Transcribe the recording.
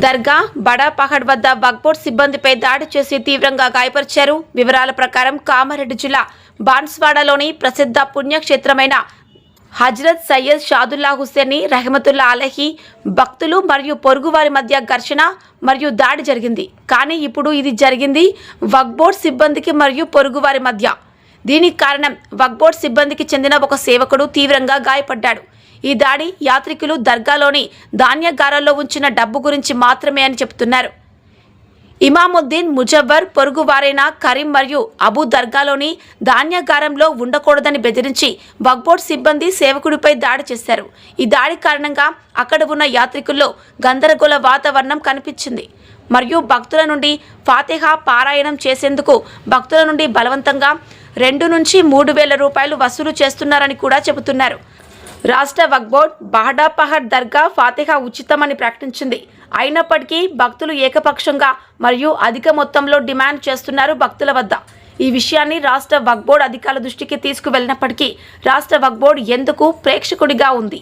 దర్గా బడా పహడ్ వద్ద బగ్బోట్ సిబ్బందిపై దాడి చేసి తీవ్రంగా గాయపరిచారు. వివరాల ప్రకారం కామారెడ్డి జిల్లా బాన్స్వాడలోని ప్రసిద్ధ పుణ్యక్షేత్రమైన హజ్రత్ సయ్యద్ షాదుల్లా హుస్సేని రహమతుల్లా అలహి భక్తులు మరియు పొరుగువారి మధ్య ఘర్షణ మరియు దాడి జరిగింది. కానీ ఇప్పుడు ఇది జరిగింది వక్బోర్డ్ సిబ్బందికి మరియు పొరుగువారి మధ్య. దీనికి కారణం వక్బోర్డ్ సిబ్బందికి చెందిన ఒక సేవకుడు తీవ్రంగా గాయపడ్డాడు. ఈ దాడి యాత్రికులు దర్గాలోని ధాన్యగారాల్లో ఉంచిన డబ్బు గురించి మాత్రమే అని చెబుతున్నారు ఇమాముద్దీన్ ముజవ్వర్ పొరుగువారైన కరీం మరియు అబూ దర్గాలోని ధాన్యాగారంలో ఉండకూడదని బెదిరించి వగ్బోర్డ్ సిబ్బంది సేవకుడిపై దాడి చేశారు. ఈ దాడి కారణంగా అక్కడ ఉన్న యాత్రికుల్లో గందరగోళ వాతావరణం కనిపించింది. మరియు భక్తుల నుండి ఫాతిహా పారాయణం చేసేందుకు భక్తుల నుండి బలవంతంగా రెండు నుంచి మూడు వేల రూపాయలు వసూలు చేస్తున్నారని కూడా చెబుతున్నారు. రాష్ట్ర వక్బోర్డ్ బహడాపహర్ బహడా పహడ్ దర్గా ఫాతిహా ఉచితమని ప్రకటించింది. అయినప్పటికీ భక్తులు ఏకపక్షంగా మరియు అధిక మొత్తంలో డిమాండ్ చేస్తున్నారు భక్తుల వద్ద. ఈ విషయాన్ని రాష్ట్ర వక్బోర్డ్ అధికారుల దృష్టికి తీసుకువెళ్ళినప్పటికీ రాష్ట్ర వక్బోర్డ్ ఎందుకు ప్రేక్షకుడిగా ఉంది?